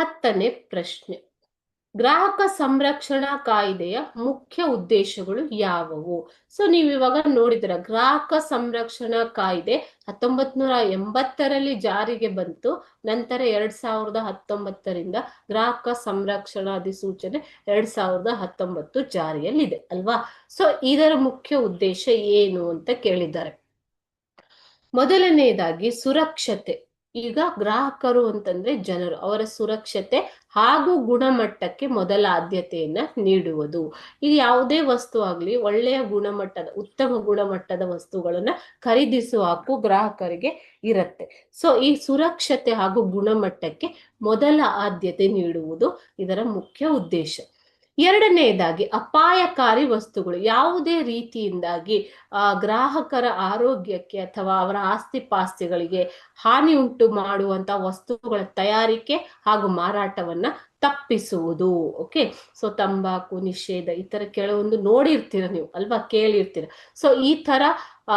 ಹತ್ತನೇ ಪ್ರಶ್ನೆ. ಗ್ರಾಹಕ ಸಂರಕ್ಷಣಾ ಕಾಯ್ದೆಯ ಮುಖ್ಯ ಉದ್ದೇಶಗಳು ಯಾವುವು? ಸೊ ನೀವು ಇವಾಗ ನೋಡಿದ್ರ ಗ್ರಾಹಕ ಸಂರಕ್ಷಣಾ ಕಾಯ್ದೆ ಹತ್ತೊಂಬತ್ ನೂರ ಎಂಬತ್ತರಲ್ಲಿ ಜಾರಿಗೆ ಬಂತು, ನಂತರ ಎರಡ್ ಸಾವಿರದ ಹತ್ತೊಂಬತ್ತರಿಂದ ಗ್ರಾಹಕ ಸಂರಕ್ಷಣಾ ಅಧಿಸೂಚನೆ ಎರಡ್ ಸಾವಿರದ ಹತ್ತೊಂಬತ್ತು ಜಾರಿಯಲ್ಲಿದೆ, ಅಲ್ವಾ? ಸೊ ಇದರ ಮುಖ್ಯ ಉದ್ದೇಶ ಏನು ಅಂತ ಕೇಳಿದ್ದಾರೆ. ಮೊದಲನೆಯದಾಗಿ ಸುರಕ್ಷತೆ. ಈಗ ಗ್ರಾಹಕರು ಅಂತಂದ್ರೆ ಜನರು, ಅವರ ಸುರಕ್ಷತೆ ಹಾಗೂ ಗುಣಮಟ್ಟಕ್ಕೆ ಮೊದಲ ಆದ್ಯತೆಯನ್ನ ನೀಡುವುದು. ಈಗ ಯಾವುದೇ ವಸ್ತು ಆಗ್ಲಿ, ಒಳ್ಳೆಯ ಗುಣಮಟ್ಟದ, ಉತ್ತಮ ಗುಣಮಟ್ಟದ ವಸ್ತುಗಳನ್ನ ಖರೀದಿಸುವ ಹಕ್ಕು ಗ್ರಾಹಕರಿಗೆ ಇರುತ್ತೆ. ಸೊ ಈ ಸುರಕ್ಷತೆ ಹಾಗೂ ಗುಣಮಟ್ಟಕ್ಕೆ ಮೊದಲ ಆದ್ಯತೆ ನೀಡುವುದು ಇದರ ಮುಖ್ಯ ಉದ್ದೇಶ. ಎರಡನೆಯದಾಗಿ ಅಪಾಯಕಾರಿ ವಸ್ತುಗಳು ಯಾವುದೇ ರೀತಿಯಿಂದಾಗಿ, ಆ, ಗ್ರಾಹಕರ ಆರೋಗ್ಯಕ್ಕೆ ಅಥವಾ ಅವರ ಆಸ್ತಿ ಪಾಸ್ತಿಗಳಿಗೆ ಹಾನಿ ಉಂಟು ಮಾಡುವಂತ ವಸ್ತುಗಳ ತಯಾರಿಕೆ ಹಾಗೂ ಮಾರಾಟವನ್ನ ತಪ್ಪಿಸುವುದು ಓಕೆ ಸೊ ತಂಬಾಕು, ನಿಷೇಧ, ಈ ತರ ಕೆಲವೊಂದು ನೋಡಿರ್ತೀರ ನೀವು, ಅಲ್ವಾ? ಕೇಳಿರ್ತೀರ. ಸೊ ಈ ತರ, ಆ,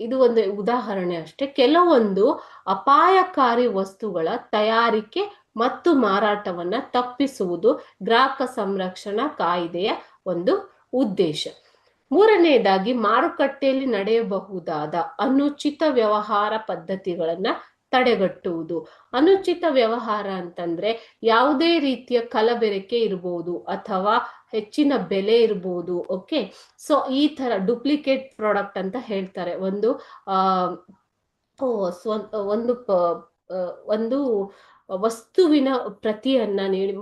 ಇದು ಒಂದು ಉದಾಹರಣೆ ಅಷ್ಟೇ. ಕೆಲವೊಂದು ಅಪಾಯಕಾರಿ ವಸ್ತುಗಳ ತಯಾರಿಕೆ ಮತ್ತು ಮಾರಾಟವನ್ನ ತಪ್ಪಿಸುವುದು ಗ್ರಾಹಕ ಸಂರಕ್ಷಣಾ ಕಾಯ್ದೆಯ ಒಂದು ಉದ್ದೇಶ. ಮೂರನೆಯದಾಗಿ, ಮಾರುಕಟ್ಟೆಯಲ್ಲಿ ನಡೆಯಬಹುದಾದ ಅನುಚಿತ ವ್ಯವಹಾರ ಪದ್ಧತಿಗಳನ್ನ ತಡೆಗಟ್ಟುವುದು. ಅನುಚಿತ ವ್ಯವಹಾರ ಅಂತಂದ್ರೆ ಯಾವುದೇ ರೀತಿಯ ಕಲಬೆರಕೆ ಇರಬಹುದು ಅಥವಾ ಹೆಚ್ಚಿನ ಬೆಲೆ ಇರಬಹುದು ಓಕೆ? ಸೊ, ಈ ತರ ಡೂಪ್ಲಿಕೇಟ್ ಪ್ರಾಡಕ್ಟ್ ಅಂತ ಹೇಳ್ತಾರೆ. ಒಂದು ಒಂದು ಒಂದು ವಸ್ತುವಿನ ಪ್ರತಿಯನ್ನ ನೀಡಿ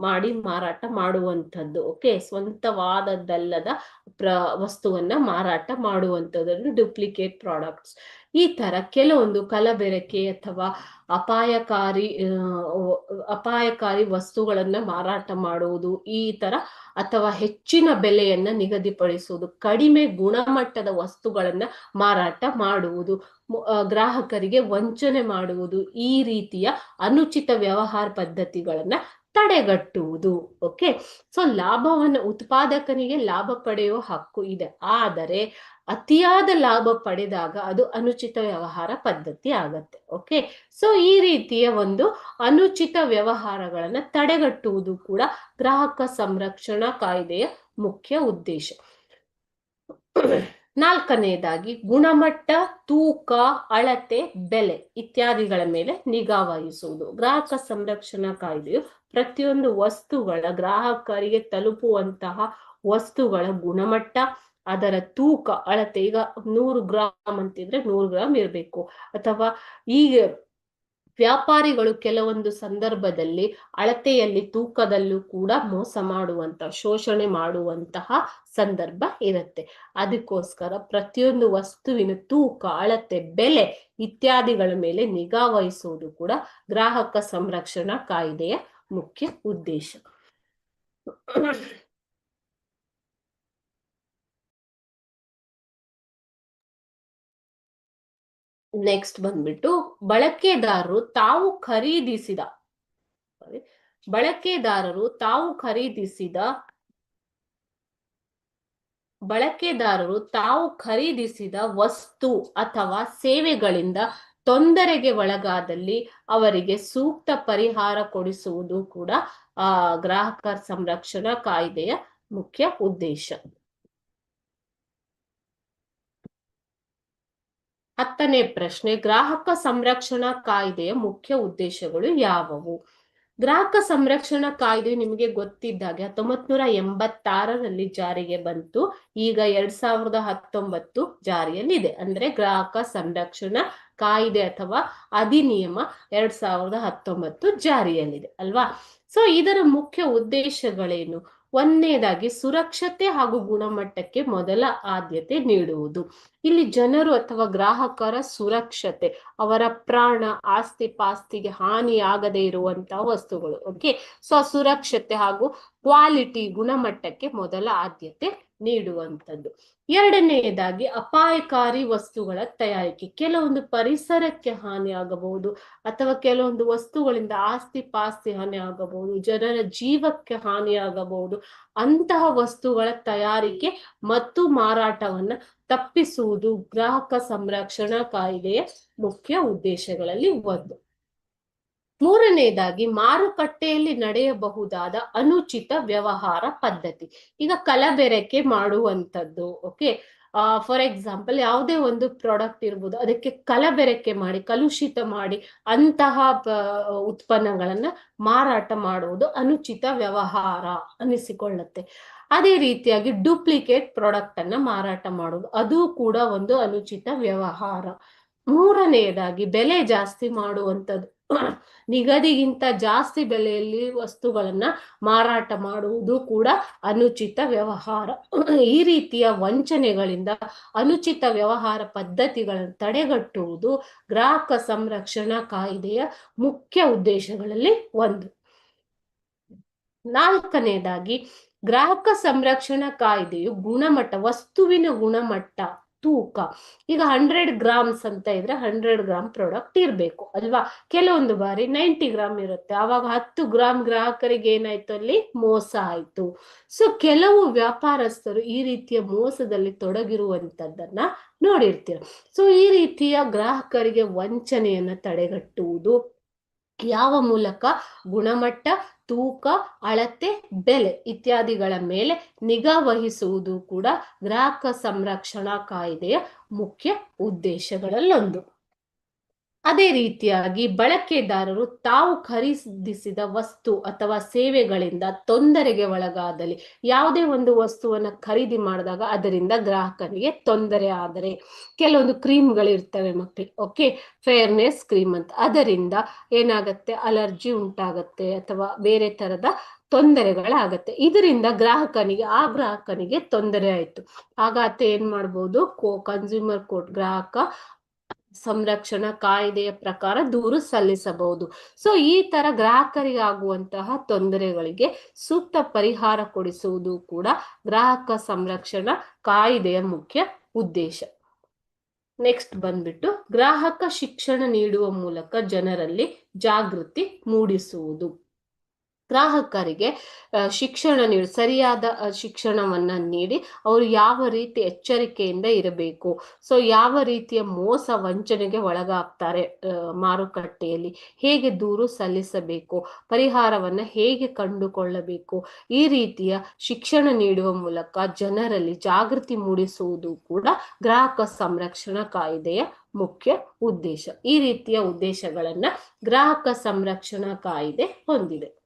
ಮಾಡಿ ಮಾರಾಟ ಮಾಡುವಂಥದ್ದು. ಓಕೆ ಸ್ವಂತವಾದದ್ದಲ್ಲದ ಪ್ರ ವಸ್ತುವನ್ನ ಮಾರಾಟ ಮಾಡುವಂಥದ್ದು. ಡೂಪ್ಲಿಕೇಟ್ ಪ್ರಾಡಕ್ಟ್ಸ್ ಈ ತರ ಕೆಲವೊಂದು ಕಲಬೆರಕೆ ಅಥವಾ ಅಪಾಯಕಾರಿ ಅಪಾಯಕಾರಿ ವಸ್ತುಗಳನ್ನ ಮಾರಾಟ ಮಾಡುವುದು ಈ ತರ ಅಥವಾ ಹೆಚ್ಚಿನ ಬೆಲೆಯನ್ನ ನಿಗದಿಪಡಿಸುವುದು, ಕಡಿಮೆ ಗುಣಮಟ್ಟದ ವಸ್ತುಗಳನ್ನ ಮಾರಾಟ ಮಾಡುವುದು ಗ್ರಾಹಕರಿಗೆ ವಂಚನೆ ಮಾಡುವುದು ಈ ರೀತಿಯ ಅನುಚಿತ ವ್ಯವಹಾರ ಪದ್ಧತಿಗಳನ್ನ ತಡೆಗಟ್ಟುವುದು. ಓಕೆ ಸೊ ಲಾಭವನ್ನು ಉತ್ಪಾದಕನಿಗೆ ಲಾಭ ಪಡೆಯುವ ಹಕ್ಕು ಇದೆ. ಆದರೆ, ಅತಿಯಾದ ಲಾಭ ಪಡೆದಾಗ ಅದು ಅನುಚಿತ ವ್ಯವಹಾರ ಪದ್ಧತಿ ಆಗತ್ತೆ. ಓಕೆ ಸೊ ಈ ರೀತಿಯ ಒಂದು ಅನುಚಿತ ವ್ಯವಹಾರಗಳನ್ನ ತಡೆಗಟ್ಟುವುದು ಕೂಡ ಗ್ರಾಹಕ ಸಂರಕ್ಷಣಾ ಕಾಯ್ದೆಯ ಮುಖ್ಯ ಉದ್ದೇಶ. ನಾಲ್ಕನೆಯದಾಗಿ ಗುಣಮಟ್ಟ, ತೂಕ, ಅಳತೆ, ಬೆಲೆ ಇತ್ಯಾದಿಗಳ ಮೇಲೆ ನಿಗಾ ವಹಿಸುವುದು. ಗ್ರಾಹಕ ಸಂರಕ್ಷಣಾ ಕಾಯ್ದೆಯು ಪ್ರತಿಯೊಂದು ವಸ್ತುಗಳ ಗ್ರಾಹಕರಿಗೆ ತಲುಪುವಂತಹ ವಸ್ತುಗಳ ಗುಣಮಟ್ಟ, ಅದರ ತೂಕ, ಅಳತೆ. ಈಗ ನೂರು ಗ್ರಾಮ್ ಅಂತಿದ್ರೆ ನೂರು ಗ್ರಾಮ್ ಇರಬೇಕು. ಅಥವಾ ಈಗ ವ್ಯಾಪಾರಿಗಳು ಕೆಲವೊಂದು ಸಂದರ್ಭದಲ್ಲಿ ಅಳತೆಯಲ್ಲಿ ತೂಕದಲ್ಲೂ ಕೂಡ ಮೋಸ ಮಾಡುವಂತ, ಶೋಷಣೆ ಮಾಡುವಂತಹ ಸಂದರ್ಭ ಇರುತ್ತೆ. ಅದಕ್ಕೋಸ್ಕರ ಪ್ರತಿಯೊಂದು ವಸ್ತುವಿನ ತೂಕ, ಅಳತೆ, ಬೆಲೆ ಇತ್ಯಾದಿಗಳ ಮೇಲೆ ನಿಗಾ ವಹಿಸುವುದು ಕೂಡ ಗ್ರಾಹಕ ಸಂರಕ್ಷಣಾ ಕಾಯ್ದೆಯ ಮುಖ್ಯ ಉದ್ದೇಶ. ನೆಕ್ಸ್ಟ್ ಬಂದ್ಬಿಟ್ಟು ಬಳಕೆದಾರರು ತಾವು ಖರೀದಿಸಿದ ಬಳಕೆದಾರರು ತಾವು ಖರೀದಿಸಿದ, ಬಳಕೆದಾರರು ತಾವು ಖರೀದಿಸಿದ ವಸ್ತು ಅಥವಾ ಸೇವೆಗಳಿಂದ ತೊಂದರೆಗೆ ಒಳಗಾದಲ್ಲಿ ಅವರಿಗೆ ಸೂಕ್ತ ಪರಿಹಾರ ಕೊಡಿಸುವುದು ಕೂಡ, ಆ ಗ್ರಾಹಕ ಸಂರಕ್ಷಣಾ ಕಾಯ್ದೆಯ ಮುಖ್ಯ ಉದ್ದೇಶ. ಹತ್ತನೇ ಪ್ರಶ್ನೆ, ಗ್ರಾಹಕ ಸಂರಕ್ಷಣಾ ಕಾಯ್ದೆಯ ಮುಖ್ಯ ಉದ್ದೇಶಗಳು ಯಾವುವು? ಗ್ರಾಹಕ ಸಂರಕ್ಷಣಾ ಕಾಯ್ದೆ ನಿಮಗೆ ಗೊತ್ತಿದ್ದಾಗೆ ಹತ್ತೊಂಬತ್ ನೂರ ಎಂಬತ್ತಾರರಲ್ಲಿ ಜಾರಿಗೆ ಬಂತು. ಈಗ ಎರಡ್ ಸಾವಿರದ ಹತ್ತೊಂಬತ್ತು ಜಾರಿಯಲ್ಲಿದೆ. ಅಂದ್ರೆ ಗ್ರಾಹಕ ಸಂರಕ್ಷಣಾ ಕಾಯ್ದೆ ಅಥವಾ ಅಧಿನಿಯಮ ಎರಡ್ ಸಾವಿರದ ಹತ್ತೊಂಬತ್ತು ಜಾರಿಯಲ್ಲಿದೆ, ಅಲ್ವಾ? ಸೊ ಇದರ ಮುಖ್ಯ ಉದ್ದೇಶಗಳೇನು? ಒಂದನೇದಾಗಿ ಸುರಕ್ಷತೆ ಹಾಗೂ ಗುಣಮಟ್ಟಕ್ಕೆ ಮೊದಲ ಆದ್ಯತೆ ನೀಡುವುದು. ಇಲ್ಲಿ ಜನರು ಅಥವಾ ಗ್ರಾಹಕರ ಸುರಕ್ಷತೆ, ಅವರ ಪ್ರಾಣ, ಆಸ್ತಿ ಪಾಸ್ತಿಗೆ ಹಾನಿಯಾಗದೇ ಇರುವಂತಹ ವಸ್ತುಗಳು ಓಕೆ ಸೊ ಸುರಕ್ಷತೆ ಹಾಗೂ ಕ್ವಾಲಿಟಿ ಗುಣಮಟ್ಟಕ್ಕೆ ಮೊದಲ ಆದ್ಯತೆ ನೀಡುವಂಥದ್ದು. ಎರಡನೆಯದಾಗಿ ಅಪಾಯಕಾರಿ ವಸ್ತುಗಳ ತಯಾರಿಕೆ. ಕೆಲವೊಂದು ಪರಿಸರಕ್ಕೆ ಹಾನಿ ಆಗಬಹುದು ಅಥವಾ ಕೆಲವೊಂದು ವಸ್ತುಗಳಿಂದ ಆಸ್ತಿ ಪಾಸ್ತಿ ಹಾನಿ ಆಗಬಹುದು, ಜನರ ಜೀವಕ್ಕೆ ಹಾನಿ ಆಗಬಹುದು. ಅಂತಹ ವಸ್ತುಗಳ ತಯಾರಿಕೆ ಮತ್ತು ಮಾರಾಟವನ್ನ ತಪ್ಪಿಸುವುದು ಗ್ರಾಹಕ ಸಂರಕ್ಷಣಾ ಕಾಯ್ದೆಯ ಮುಖ್ಯ ಉದ್ದೇಶಗಳಲ್ಲಿ ಒಂದು. ಮೂರನೆಯದಾಗಿ ಮಾರುಕಟ್ಟೆಯಲ್ಲಿ ನಡೆಯಬಹುದಾದ ಅನುಚಿತ ವ್ಯವಹಾರ ಪದ್ಧತಿ. ಈಗ ಕಲಬೆರಕೆ ಮಾಡುವಂಥದ್ದು ಓಕೆ ಫಾರ್ ಎಕ್ಸಾಂಪಲ್ ಯಾವುದೇ ಒಂದು ಪ್ರಾಡಕ್ಟ್ ಇರ್ಬೋದು, ಅದಕ್ಕೆ ಕಲಬೆರಕೆ ಮಾಡಿ, ಕಲುಷಿತ ಮಾಡಿ ಅಂತಹ ಉತ್ಪನ್ನಗಳನ್ನ ಮಾರಾಟ ಮಾಡುವುದು ಅನುಚಿತ ವ್ಯವಹಾರ ಅನಿಸಿಕೊಳ್ಳುತ್ತೆ ಅದೇ ರೀತಿಯಾಗಿ ಡೂಪ್ಲಿಕೇಟ್ ಪ್ರಾಡಕ್ಟ್ ಅನ್ನ ಮಾರಾಟ ಮಾಡುವುದು, ಅದು ಕೂಡ ಒಂದು ಅನುಚಿತ ವ್ಯವಹಾರ. ಮೂರನೆಯದಾಗಿ ಬೆಲೆ ಜಾಸ್ತಿ ಮಾಡುವಂಥದ್ದು. ನಿಗದಿಗಿಂತ ಜಾಸ್ತಿ ಬೆಲೆಯಲ್ಲಿ ವಸ್ತುಗಳನ್ನ ಮಾರಾಟ ಮಾಡುವುದು ಕೂಡ ಅನುಚಿತ ವ್ಯವಹಾರ. ಈ ರೀತಿಯ ವಂಚನೆಗಳಿಂದ ಅನುಚಿತ ವ್ಯವಹಾರ ಪದ್ಧತಿಗಳನ್ನು ತಡೆಗಟ್ಟುವುದು ಗ್ರಾಹಕ ಸಂರಕ್ಷಣಾ ಕಾಯ್ದೆಯ ಮುಖ್ಯ ಉದ್ದೇಶಗಳಲ್ಲಿ ಒಂದು. ನಾಲ್ಕನೇದಾಗಿ ಗ್ರಾಹಕ ಸಂರಕ್ಷಣಾ ಕಾಯ್ದೆಯು ಗುಣಮಟ್ಟ, ವಸ್ತುವಿನ ಗುಣಮಟ್ಟ ತೂಕ. ಈಗ ಹಂಡ್ರೆಡ್ ಗ್ರಾಮ್ಸ್ ಅಂತ ಇದ್ರೆ ಹಂಡ್ರೆಡ್ ಗ್ರಾಮ್ ಪ್ರಾಡಕ್ಟ್ ಇರಬೇಕು ಅಲ್ವಾ? ಕೆಲವೊಂದು ಬಾರಿ ನೈಂಟಿ ಗ್ರಾಮ್ ಇರುತ್ತೆ. ಆವಾಗ ಹತ್ತು ಗ್ರಾಮ್ ಗ್ರಾಹಕರಿಗೆ ಏನಾಯ್ತು ಅಲ್ಲಿ? ಮೋಸ ಆಯ್ತು. ಸೊ ಕೆಲವು ವ್ಯಾಪಾರಸ್ಥರು ಈ ರೀತಿಯ ಮೋಸದಲ್ಲಿ ತೊಡಗಿರುವಂತದ್ದನ್ನ ನೋಡಿರ್ತೀರ. ಸೊ ಈ ರೀತಿಯ ಗ್ರಾಹಕರಿಗೆ ವಂಚನೆಯನ್ನ ತಡೆಗಟ್ಟುವುದು ಯಾವ ಮೂಲಕ? ಗುಣಮಟ್ಟ ತೂಕ ಅಳತೆ ಬೆಲೆ ಇತ್ಯಾದಿಗಳ ಮೇಲೆ ನಿಗಾ ವಹಿಸುವುದು ಕೂಡ ಗ್ರಾಹಕ ಸಂರಕ್ಷಣಾ ಕಾಯ್ದೆಯ ಮುಖ್ಯ ಉದ್ದೇಶಗಳಲ್ಲೊಂದು. ಅದೇ ರೀತಿಯಾಗಿ ಬಳಕೆದಾರರು ತಾವು ಖರೀದಿಸಿದ ವಸ್ತು ಅಥವಾ ಸೇವೆಗಳಿಂದ ತೊಂದರೆಗೆ ಒಳಗಾದಲ್ಲಿ ಯಾವುದೇ ಒಂದು ವಸ್ತುವನ್ನ ಖರೀದಿ ಮಾಡಿದಾಗ ಅದರಿಂದ ಗ್ರಾಹಕನಿಗೆ ತೊಂದರೆ ಆದರೆ ಕೆಲವೊಂದು ಕ್ರೀಮ್ಗಳಿರ್ತವೆ ಮಕ್ಕಳಿಗೆ ಓಕೆ ಫೇರ್ನೆಸ್ ಕ್ರೀಮ್ ಅಂತ. ಅದರಿಂದ ಏನಾಗುತ್ತೆ? ಅಲರ್ಜಿ ಉಂಟಾಗತ್ತೆ ಅಥವಾ ಬೇರೆ ತರದ ತೊಂದರೆಗಳಾಗತ್ತೆ. ಇದರಿಂದ ಗ್ರಾಹಕನಿಗೆ, ಆ ಗ್ರಾಹಕನಿಗೆ ತೊಂದರೆ ಆಯ್ತು. ಆಗ ಆತ ಏನ್ ಮಾಡ್ಬೋದು? ಕೋ ಕನ್ಸ್ಯೂಮರ್ ಕೋರ್ಟ್ ಗ್ರಾಹಕ ಸಂರಕ್ಷಣಾ ಕಾಯ್ದೆಯ ಪ್ರಕಾರ ದೂರು ಸಲ್ಲಿಸಬಹುದು. ಸೊ ಈ ತರ ಗ್ರಾಹಕರಿಗೆ ಆಗುವಂತಹ ತೊಂದರೆಗಳಿಗೆ ಸೂಕ್ತ ಪರಿಹಾರ ಕೊಡಿಸುವುದು ಕೂಡ ಗ್ರಾಹಕ ಸಂರಕ್ಷಣಾ ಕಾಯ್ದೆಯ ಮುಖ್ಯ ಉದ್ದೇಶ. ನೆಕ್ಸ್ಟ್ ಬಂದ್ಬಿಟ್ಟು ಗ್ರಾಹಕ ಶಿಕ್ಷಣ ನೀಡುವ ಮೂಲಕ ಜನರಲ್ಲಿ ಜಾಗೃತಿ ಮೂಡಿಸುವುದು. ಗ್ರಾಹಕರಿಗೆ ಶಿಕ್ಷಣ ನೀಡಿ, ಸರಿಯಾದ ಶಿಕ್ಷಣವನ್ನ ನೀಡಿ ಅವರು ಯಾವ ರೀತಿ ಎಚ್ಚರಿಕೆಯಿಂದ ಇರಬೇಕು. ಸೊ, ಯಾವ ರೀತಿಯ ಮೋಸ ವಂಚನೆಗೆ ಒಳಗಾಗ್ತಾರೆ ಮಾರುಕಟ್ಟೆಯಲ್ಲಿ. ಹೇಗೆ ದೂರು ಸಲ್ಲಿಸಬೇಕು, ಪರಿಹಾರವನ್ನ ಹೇಗೆ ಕಂಡುಕೊಳ್ಳಬೇಕು. ಈ ರೀತಿಯ ಶಿಕ್ಷಣ ನೀಡುವ ಮೂಲಕ ಜನರಲ್ಲಿ ಜಾಗೃತಿ ಮೂಡಿಸುವುದು ಕೂಡ ಗ್ರಾಹಕ ಸಂರಕ್ಷಣಾ ಕಾಯ್ದೆಯ ಮುಖ್ಯ ಉದ್ದೇಶ. ಈ ರೀತಿಯ ಉದ್ದೇಶಗಳನ್ನ ಗ್ರಾಹಕ ಸಂರಕ್ಷಣಾ ಕಾಯ್ದೆ ಹೊಂದಿದೆ.